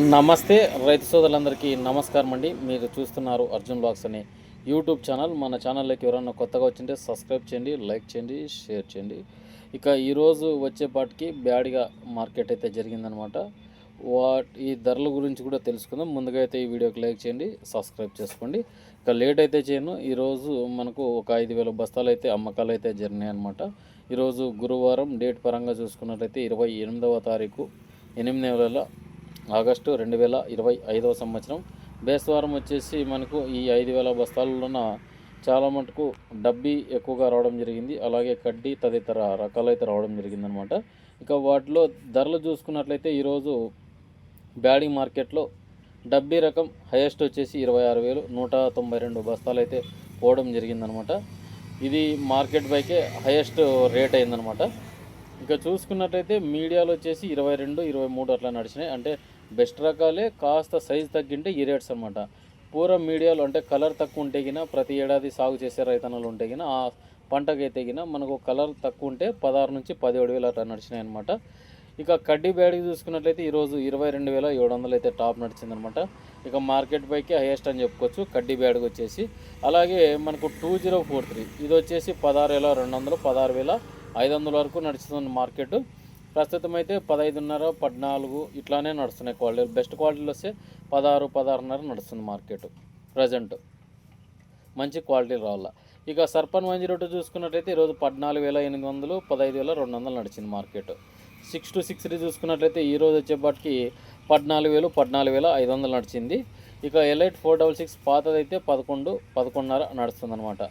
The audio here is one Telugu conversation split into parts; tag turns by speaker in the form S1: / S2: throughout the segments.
S1: నమస్తే రైతు సోదరులందరికీ నమస్కారం అండి. మీరు చూస్తున్నారు అర్జున్ బ్లాగ్స్ అనే యూట్యూబ్ ఛానల్. మన ఛానల్లోకి ఎవరైనా కొత్తగా వచ్చింటే సబ్స్క్రైబ్ చేయండి లైక్ చేయండి షేర్ చేయండి. ఇక ఈరోజు వచ్చేపాటికి బ్యాడ్గా మార్కెట్ అయితే జరిగిందనమాట. వాటి ఈ ధరల గురించి కూడా తెలుసుకుందాం. ముందుగా అయితే ఈ వీడియోకి లైక్ చేయండి సబ్స్క్రైబ్ చేసుకోండి. ఇక లేట్ అయితే చేయను. ఈరోజు మనకు ఒక ఐదు వేల బస్తాలు అయితే అమ్మకాలు అయితే జరిగినాయి అనమాట ఈరోజు గురువారం డేట్ పరంగా చూసుకున్నట్లయితే ఇరవై ఎనిమిదవ తారీఖు ఎనిమిది నెలల ఆగస్టు రెండు వేల ఇరవై ఐదవ సంవత్సరం. బేస్వారం వచ్చేసి మనకు ఈ ఐదు వేల బస్తాలలోన చాలా మటుకు డబ్బీ ఎక్కువగా రావడం జరిగింది. అలాగే కడ్డీ తదితర రకాలు అయితే రావడం జరిగిందనమాట. ఇక వాటిలో ధరలు చూసుకున్నట్లయితే ఈరోజు బ్యాడీ మార్కెట్లో డబ్బీ రకం హైయెస్ట్ వచ్చేసి ఇరవై ఆరు వేలు నూట తొంభై రెండు బస్తాలు అయితే పోవడం జరిగిందనమాట. ఇది మార్కెట్ పైకే హైయెస్ట్ రేట్ అయిందనమాట. ఇంకా చూసుకున్నట్టయితే మీడియాలో వచ్చేసి ఇరవై రెండు ఇరవై మూడు అట్లా నడిచినాయి. అంటే బెస్ట్ రకాలే కాస్త సైజ్ తగ్గింటే ఈ రేట్స్ అనమాట పూర్వం మీడియాలో అంటే కలర్ తక్కువ ఉంటే గిన ప్రతి ఏడాది సాగు చేసే రైతన్నలు ఉంటే గిన ఆ పంటకైతే గిన మనకు కలర్ తక్కువ ఉంటే పదహారు నుంచి పదిహేడు వేలు అట్లా నడిచినాయి అనమాట ఇక కడ్డీ బ్యాడ్కి చూసుకున్నట్లయితే ఈరోజు ఇరవై రెండు వేల ఏడు వందలు అయితే టాప్ నడిచిందనమాట ఇక మార్కెట్ పైకి హైయెస్ట్ అని చెప్పుకోవచ్చు కడ్డీ బ్యాడ్కి వచ్చేసి. అలాగే మనకు టూ జీరో ఫోర్ త్రీ ఇది వచ్చేసి పదహారు వేల రెండు వందలు పదహారు వేల ఐదు వందల వరకు నడుస్తుంది మార్కెట్. ప్రస్తుతం అయితే పదహైదున్నర పద్నాలుగు ఇట్లానే నడుస్తున్నాయి క్వాలిటీలు బెస్ట్ క్వాలిటీలు వస్తే పదహారు పదహారున్నర నడుస్తుంది మార్కెట్ ప్రజెంట్. మంచి క్వాలిటీ రావాల. ఇక సర్పన్ మంజీ రోడ్డు చూసుకున్నట్లయితే ఈరోజు పద్నాలుగు వేల ఎనిమిది వందలు పదహైదు వేల రెండు వందలు నడిచింది మార్కెట్. సిక్స్ టు సిక్స్ చూసుకున్నట్లయితే ఈ రోజు వచ్చేపాటికి పద్నాలుగు వేలు పద్నాలుగు వేల ఐదు వందలు నడిచింది. ఇక ఎలైట్ ఫోర్ డబల్ సిక్స్ పాతదైతే పదకొండు పదకొండున్నర నడుస్తుంది అనమాట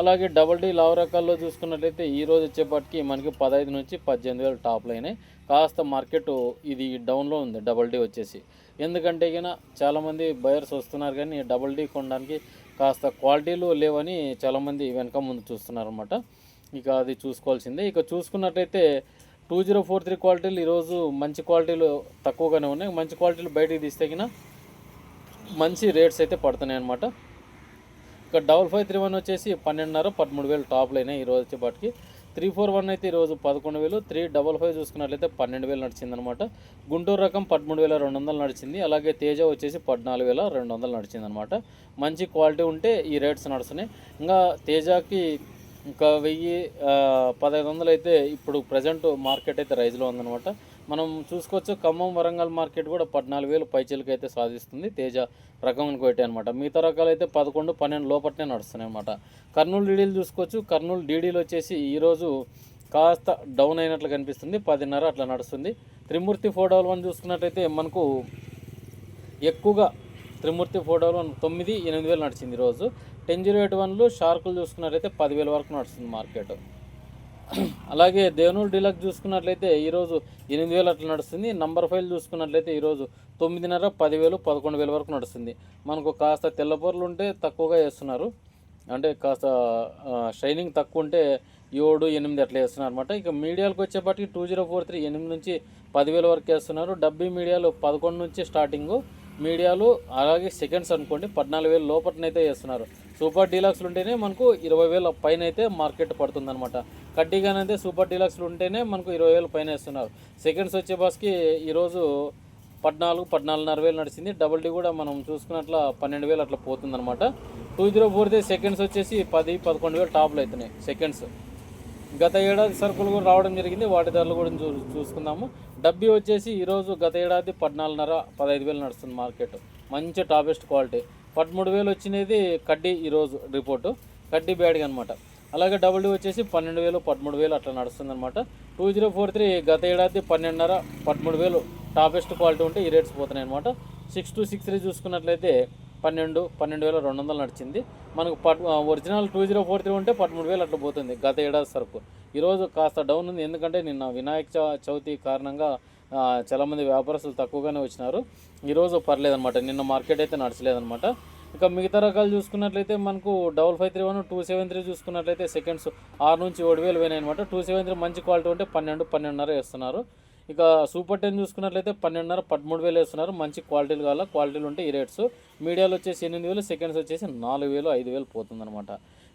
S1: అలాగే డబల్ డీ లావు రకాల్లో చూసుకున్నట్లయితే ఈ రోజు వచ్చేపాటికి మనకి పదహైదు నుంచి పద్దెనిమిది వేలు టాప్లు అయినాయి. కాస్త మార్కెట్ ఇది డౌన్లో ఉంది డబల్ డీ వచ్చేసి. ఎందుకంటే కన్నా చాలామంది బయర్స్ వస్తున్నారు కానీ డబల్ డీ కొనడానికి కాస్త క్వాలిటీలు లేవని చాలామంది వెనక ముందు చూస్తున్నారు అనమాట ఇక అది చూసుకోవాల్సిందే. ఇక చూసుకున్నట్లయితే టూ జీరో ఫోర్ త్రీ క్వాలిటీలు ఈరోజు మంచి క్వాలిటీలు తక్కువగానే ఉన్నాయి. మంచి క్వాలిటీలు బయటికి తీస్తే మంచి రేట్స్ అయితే పడుతున్నాయి అనమాట ఇక డబల్ ఫైవ్ త్రీ వన్ వచ్చేసి పన్నెండున్నర పదమూడు వేలు టాప్లు అయినాయి ఈ రోజు వచ్చేపాటికి త్రీ ఫోర్ వన్ అయితే ఈరోజు పదకొండు వేలు త్రీ డబల్ ఫైవ్ చూసుకున్నట్లయితే పన్నెండు వేలు నడిచింది అనమాట గుంటూరు రకం పదమూడు వేల రెండు వందలు నడిచింది. అలాగే తేజ వచ్చేసి పద్నాలుగు వేల రెండు వందలు నడిచింది అనమాట మంచి క్వాలిటీ ఉంటే ఈ రేట్స్ నడుస్తున్నాయి. ఇంకా తేజకి ఇంకా వెయ్యి పదహైదు వందలు అయితే ఇప్పుడు ప్రజెంట్ మార్కెట్ అయితే రైజ్లో ఉందన్నమాట. మనం చూసుకోవచ్చు ఖమ్మం వరంగల్ మార్కెట్ కూడా పద్నాలుగు వేలు పైచీలకి అయితే సాధిస్తుంది. తేజ రకం ఒకటి అనమాట మిగతా రకాలు అయితే పదకొండు పన్నెండు లోపట్నే నడుస్తున్నాయి అనమాట కర్నూలు డీడీలు చూసుకోవచ్చు. కర్నూలు డీడీలు వచ్చేసి ఈరోజు కాస్త డౌన్ అయినట్లు కనిపిస్తుంది. పదిన్నర అట్లా నడుస్తుంది. త్రిమూర్తి ఫోర్ డబల్ వన్ చూసుకున్నట్టయితే మనకు ఎక్కువగా త్రిమూర్తి ఫోర్ డబల్ వన్ తొమ్మిది ఎనిమిది వేలు నడిచింది ఈరోజు టెన్ జీరో ఎయిట్ వన్లు షార్కులు చూసుకున్నట్లయితే పదివేల వరకు నడుస్తుంది మార్కెట్. అలాగే దేవనూరు డీలక్ చూసుకున్నట్లయితే ఈరోజు ఎనిమిది వేలు అట్లా నడుస్తుంది. నంబర్ ఫైవ్ చూసుకున్నట్లయితే ఈరోజు తొమ్మిదిన్నర పదివేలు పదకొండు వేల వరకు నడుస్తుంది. మనకు కాస్త తెల్లపొరలు ఉంటే తక్కువగా వేస్తున్నారు. అంటే కాస్త షైనింగ్ తక్కువ ఉంటే ఏడు ఎనిమిది అట్లా వేస్తున్నారు అనమాట ఇక మీడియాలకు వచ్చేప్పటికి టూ జీరో ఫోర్ త్రీ ఎనిమిది నుంచి పదివేల వరకు వేస్తున్నారు. డబ్బీ మీడియాలు పదకొండు నుంచి స్టార్టింగు. మీడియాలు అలాగే సెకండ్స్ అనుకోండి పద్నాలుగు వేలు లోపలనైతే వేస్తున్నారు సూపర్ డీలక్స్లు ఉంటేనే మనకు ఇరవై వేల పైన అయితే మార్కెట్ పడుతుందన్నమాట. కడ్డీగానైతే సూపర్ డీలక్స్లు ఉంటేనే మనకు ఇరవై వేల పైన వేస్తున్నారు. సెకండ్స్ వచ్చే బస్కి ఈరోజు పద్నాలుగు పద్నాలుగున్నర వేలు నడిచింది. డబుల్ డీ కూడా మనం చూసుకున్నట్ల పన్నెండు వేలు అట్లా పోతుందన్నమాట. టూ జీరో పోర్దే సెకండ్స్ వచ్చేసి పది పదకొండు వేలు టాప్లు అవుతున్నాయి సెకండ్స్. గత ఏడాది సరుకులు కూడా రావడం జరిగింది. వాటి ధరలు కూడా చూ చూసుకుందాము. డబ్బీ వచ్చేసి ఈరోజు గత ఏడాది పద్నాలుగున్నర పదహైదు వేలు నడుస్తుంది మార్కెట్. మంచి టాపెస్ట్ క్వాలిటీ. పదమూడు వేలు వచ్చినది కడ్డీ ఈరోజు రిపోర్టు. కడ్డీ బ్యాడ్గా అనమాట అలాగే డబుల్ వచ్చేసి పన్నెండు వేలు పదమూడు వేలు అట్లా నడుస్తుంది అనమాట టూ జీరో ఫోర్ త్రీ గత ఏడాది పన్నెండున్నర పదమూడు వేలు టాపెస్ట్ క్వాలిటీ ఉంటే ఈ రేట్స్ పోతున్నాయి అనమాట సిక్స్ టు సిక్స్ త్రీ చూసుకున్నట్లయితే పన్నెండు పన్నెండు వేల రెండు వందలు నడిచింది. మనకు పట్ original two zero four three ఉంటే పదమూడు వేలు అట్లా పోతుంది గత ఏడాది సరుకు. ఈరోజు కాస్త డౌన్ ఉంది. ఎందుకంటే నిన్న వినాయక చ- చవితి కారణంగా చాలామంది వ్యాపారస్తులు తక్కువగానే వచ్చినారు. ఈరోజు పర్లేదన్నమాట. నిన్న మార్కెట్ అయితే నడచలేదన్నమాట. ఇక మిగతా రకాలు చూసుకున్నట్లయితే మనకు double five three one two seven three చూసుకున్నట్లయితే సెకండ్స్ ఆరు నుంచి ఏడు వేలు పోయినాయి అనమాట టూ సెవెన్ త్రీ మంచి క్వాలిటీ ఉంటే పన్నెండు పన్నెండున్నర వేస్తున్నారు. ఇక సూపర్ టెన్ చూసుకున్నట్లయితే పన్నెండున్నర పదమూడు వేలు వేస్తున్నారు. మంచి క్వాలిటీలు కావాలా? క్వాలిటీలు ఉంటే ఈ రేట్స్. మీడియాలో వచ్చేసి ఎనిమిది వేలు సెకండ్స్ వచ్చేసి నాలుగు వేలు ఐదు వేలు పోతుందన్నమాట.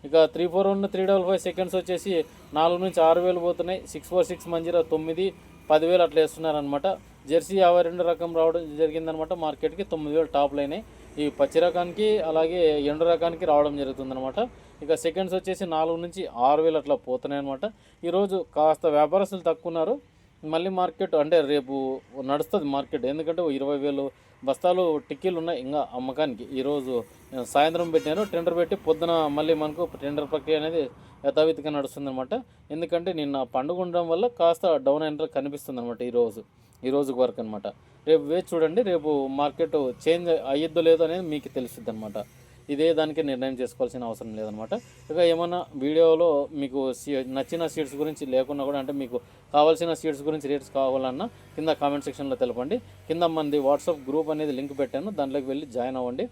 S1: ఇక three four one three double five seconds వచ్చేసి నాలుగు నుంచి ఆరు వేలు పోతున్నాయి. సిక్స్ ఫోర్ సిక్స్ మంజీరా తొమ్మిది పదివేలు అట్లా వేస్తున్నారనమాట జెర్సీ యాభై రెండు రకం రావడం జరిగిందనమాట మార్కెట్కి. తొమ్మిది వేలు టాప్లు అయినాయి ఈ పచ్చి రకానికి అలాగే ఎండు రకానికి రావడం జరుగుతుందనమాట ఇక సెకండ్స్ వచ్చేసి నాలుగు నుంచి ఆరు వేలు అట్లా పోతున్నాయి అనమాట ఈరోజు కాస్త వ్యాపారస్తులు తక్కువ ఉన్నారు. మళ్ళీ మార్కెట్ అంటే రేపు నడుస్తుంది మార్కెట్. ఎందుకంటే ఇరవై వేలు బస్తాలు టిక్కీలు ఉన్నాయి ఇంకా అమ్మకానికి. ఈరోజు సాయంత్రం పెట్టాను టెండర్ పెట్టి పొద్దున మళ్ళీ మనకు టెండర్ ప్రక్రియ అనేది యథావిధిగా నడుస్తుంది అనమాట ఎందుకంటే నిన్న పండుగ ఉండడం వల్ల కాస్త డౌన్ అయిన కనిపిస్తుంది అనమాట ఈరోజు ఈ రోజు వరకు అనమాట రేపు వేచి చూడండి రేపు మార్కెట్ చేంజ్ అయ్యిద్దో లేదో అనేది మీకు తెలుస్తుంది అనమాట ఇదే దానికి నిర్ణయం చేసుకోవాల్సిన అవసరం లేదనమాట ఇక ఏమన్నా వీడియోలో మీకు సీ- నచ్చిన సీట్స్ గురించి లేకున్నా కూడా అంటే మీకు కావాల్సిన సీట్స్ గురించి రేట్స్ కావాలన్నా కింద కామెంట్ సెక్షన్లో తెలపండి. కింద మంది వాట్సాప్ గ్రూప్ అనేది లింక్ పెట్టాను. దాంట్లోకి వెళ్ళి జాయిన్ అవ్వండి.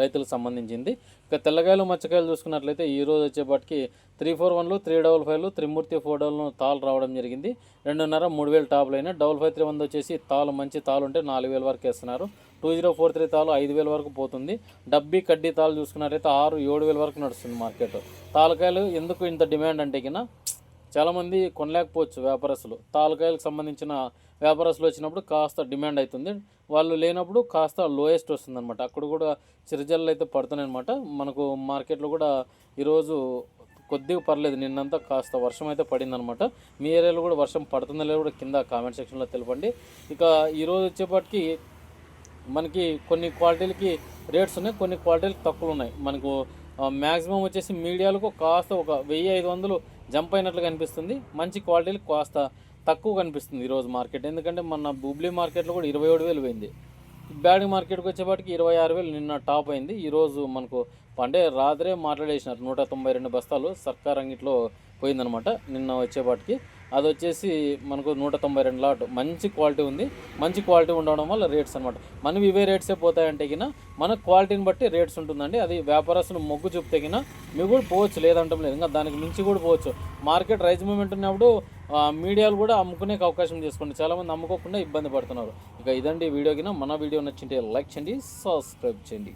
S1: రైతులకు సంబంధించింది. ఇక తెల్లకాయలు మచ్చకాయలు చూసుకున్నట్లయితే ఈ రోజు వచ్చేపాటికి త్రీ ఫోర్ వన్లు త్రీ డబల్ ఫైవ్లు త్రిమూర్తి ఫోర్ డబల్ తాలు రావడం జరిగింది. రెండున్నర మూడు వేలు టాప్లు అయినా డబల్ ఫైవ్ త్రీ వంద వచ్చేసి తాలు మంచి తాలు ఉంటే నాలుగు వేల వరకు వేస్తున్నారు. టూ జీరో ఫోర్ త్రీ తాలు ఐదు వేల వరకు పోతుంది. డబ్బీ కడ్డీ తాలు చూసుకున్నట్లయితే ఆరు ఏడు వేల వరకు నడుస్తుంది మార్కెట్. తాలకాయలు ఎందుకు ఇంత డిమాండ్ అంటే కినా చాలామంది కొనలేకపోవచ్చు వ్యాపారస్తులు. తాలకాయలకు సంబంధించిన వ్యాపారస్తులు వచ్చినప్పుడు కాస్త డిమాండ్ అవుతుంది వాళ్ళు లేనప్పుడు కాస్త లోయెస్ట్ వస్తుంది అనమాట అక్కడ కూడా చిరుజల్లు అయితే పడుతున్నాయి అనమాట మనకు మార్కెట్లో కూడా ఈరోజు కొద్దిగా పర్లేదు. నిన్నంతా కాస్త వర్షం అయితే పడిందనమాట మీ ఏరియాలో కూడా వర్షం పడుతుందో లేదో కూడా కింద కామెంట్ సెక్షన్లో తెలపండి. ఇక ఈరోజు వచ్చేపాటికి మనకి కొన్ని క్వాలిటీలకి రేట్స్ ఉన్నాయి కొన్ని క్వాలిటీలకి తక్కువ ఉన్నాయి. మనకు మ్యాక్సిమం వచ్చేసి మీడియాలకు కాస్త ఒక వెయ్యి ఐదు వందలు జంప్ అయినట్లు కనిపిస్తుంది. మంచి క్వాలిటీలు కాస్త తక్కువ కనిపిస్తుంది ఈరోజు మార్కెట్ ఎందుకంటే మన బుబ్లీ మార్కెట్లో కూడా ఇరవై ఏడు వేలు పోయింది. బ్యాడ్ మార్కెట్కి వచ్చేపాటికి ఇరవై ఆరు వేలు నిన్న టాప్ అయింది. ఈరోజు మనకు అంటే రాత్రే మాట్లాడేసినారు. నూట తొంభై రెండు బస్తాలు సర్కార్ అంగిట్లో పోయిందనమాట నిన్న వచ్చేపాటికి. అది వచ్చేసి మనకు నూట తొంభై రెండు లాట్. మంచి క్వాలిటీ ఉంది. మంచి క్వాలిటీ ఉండడం వల్ల రేట్స్ అనమాట. మనవి ఇవే రేట్సే పోతాయంటే కినా మన క్వాలిటీని బట్టి రేట్స్ ఉంటుందండి. అది వ్యాపారస్తులు మొగ్గు చూపితే కినా మీకు కూడా పోవచ్చు. లేదంటాం లేదు. ఇంకా దానికి మించి కూడా పోవచ్చు. మార్కెట్ రైజ్ మూమెంట్ ఉన్నప్పుడు మీడియాలు కూడా అమ్ముకునే అవకాశం చేసుకోండి చాలామంది అమ్ముకోకుండా ఇబ్బంది పడుతున్నారు. ఇక ఇదండి వీడియోకినా వీడియో మన వీడియో నచ్చింటే లైక్ చేయండి సబ్స్క్రైబ్ చేయండి.